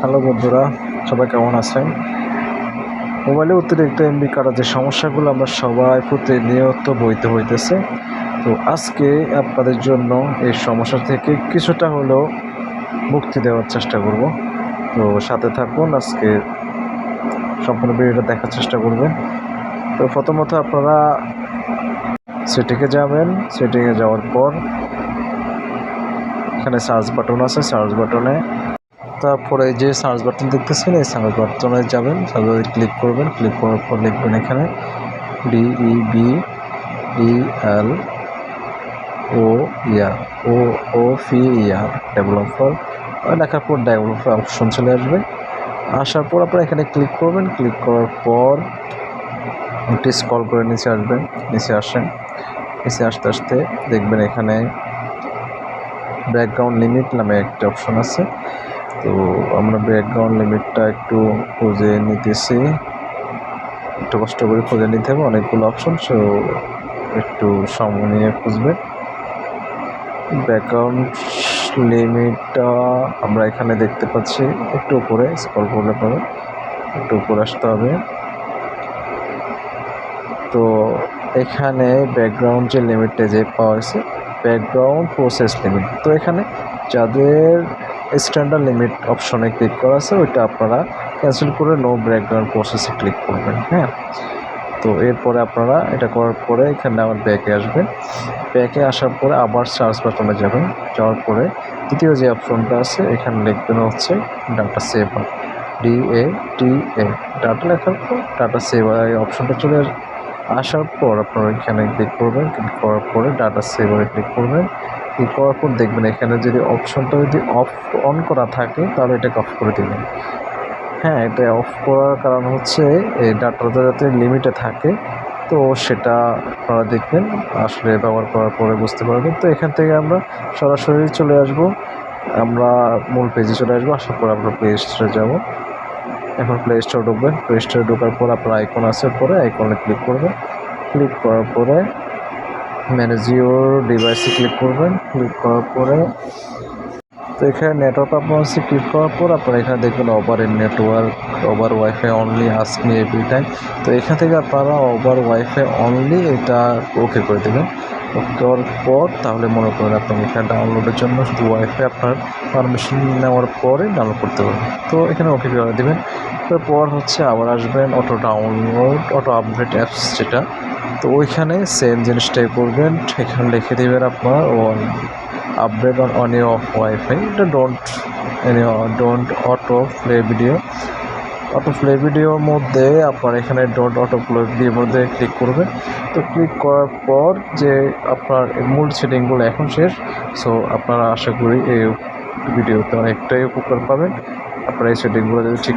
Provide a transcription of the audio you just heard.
Hello বন্ধুরা, সবাই কেমন আছেন? মোবাইলে অতিরিক্ত এমবি কাটার যে সমস্যাগুলো আমরা সবাই প্রতিনিয়ত বইতে হইতেছে তো আজকে আপনাদের জন্য এই সমস্যা থেকে কিছুটা হলেও মুক্তি দেওয়ার চেষ্টা করব। তো সাথে থাকুন, আজকে সম্পূর্ণ ভিডিওটা দেখার চেষ্টা করবেন তো প্রথমত আপনারা সেটিকে যাবেন। সেটিকে যাওয়ার পর এখানে সার্চ বাটন আছে। সার্চ বাটনে তারপরে যে সার্চ বাটন দেখতেছেন, এই সার্চ বাটনে যাবেন সার্চ ক্লিক করবেন ক্লিক করার পর লিখবেন এখানে D E V E L O ইয়া O O P E R developer লেখার পর ডেভেলপার অপশন চলে আসবে। আসার পর আপনারা এখানে ক্লিক করবেন ক্লিক করার পর একটি স্কল করে নিচে আসবেন, নিচে আসেন, নিচে আসতে আসতে দেখবেন এখানে ব্যাকগ্রাউন্ড লিমিট নামে একটা অপশন আছে। তো আমরা ব্যাকগ্রাউন্ড লিমিটটা একটু খুঁজে নিতেছি। একটু কষ্ট করে খুঁজে নিতে হবে, অনেকগুলো অপশন সো একটু সময় নিয়ে খুঁজবে। ব্যাকগ্রাউন্ড লিমিটটা আমরা এখানে দেখতে পাচ্ছি, একটু উপরে স্কল করলে পরে একটু উপরে আসতে হবে। তো এখানে ব্যাকগ্রাউন্ড যে লিমিটটা যে পাওয়া গেছে ব্যাকগ্রাউন্ড প্রসেস লিমিট তো এখানে যাদের স্ট্যান্ডার্ড লিমিট অপশনে ক্লিক করা আছে, ওইটা আপনারা ক্যান্সেল করে নো ব্যাকগ্রাউন্ড প্রসেসে ক্লিক করবেন হ্যাঁ? তো এরপরে আপনারা এটা করার পরে এখানে আবার ব্যাকে আসবেন। ব্যাকে আসার পরে আবার সার্চ বাটনে যাবেন। যাওয়ার পরে দ্বিতীয় যে অপশনটা আছে, এখানে লিখবেন হচ্ছে data saver D A T A data লেখার পর ডাটা সেভার এই অপশনটা চলে আসবে আসার পর আপনারা এখানে ক্লিক করবেন ক্লিক করার পরে ডাটা সেভারে ক্লিক করবেন। ক্লিক করার পর দেখবেন এখানে যদি অপশনটা যদি অফ অন করা থাকে, তাহলে এটাকে অফ করে দেবেন। হ্যাঁ এটা অফ করার কারণ হচ্ছে এই ডাটাটা যাতে লিমিটে থাকে, তো সেটা আপনারা দেখবেন, আসলে ব্যবহার করার পরে বুঝতে পারবেন। তো এখান থেকে আমরা সরাসরি চলে আসব, আমরা মূল পেজে চলে আসব আসার পর আমরা প্লে স্টোরে যাব। এখন প্লে স্টোর ঢুকবেন প্লে স্টোরে ঢোকার পর আপনার আইকন আছে পরে আইকনে ক্লিক করবেন। ক্লিক করার পরে ম্যানেজ ইউর ডিভাইসে ক্লিক করবেন। ক্লিক করার পরে তো এখানে নেটওয়ার্ক আপনার ক্লিক করার পর আপনারা এখানে দেখবেন over network over WiFi only ask me every time তো এখান থেকে আপনারা ওভার ওয়াইফাই অনলি এটা ওকে করে দেবেন। করার পর, তাহলে মনে করেন আপনি এখানে ডাউনলোডের জন্য শুধু ওয়াইফাই আপনার পারমিশন নেওয়ার পরে ডাউনলোড করতে পারবেন। তো এখানে ওকে করে দেবেন। তারপর হচ্ছে আবার আসবেন auto download auto update apps যেটা। তো ওইখানে সেম জিনিসটাই করবেন। এখানে লিখে দেবেন আপনার one update on on off WiFi এটা don't don't auto play video auto play ভিডিওর মধ্যে আপনার এখানে ডট অটো প্লে ভিডিওর মধ্যে ক্লিক করবে তো ক্লিক করার পর যে আপনার মূল সেটিংগুলো এখন শেষ সো আপনারা আশা করি এই ভিডিওতে অনেকটাই উপকার পাবেন। আপনারা এই সেটিংগুলো যদি ঠিক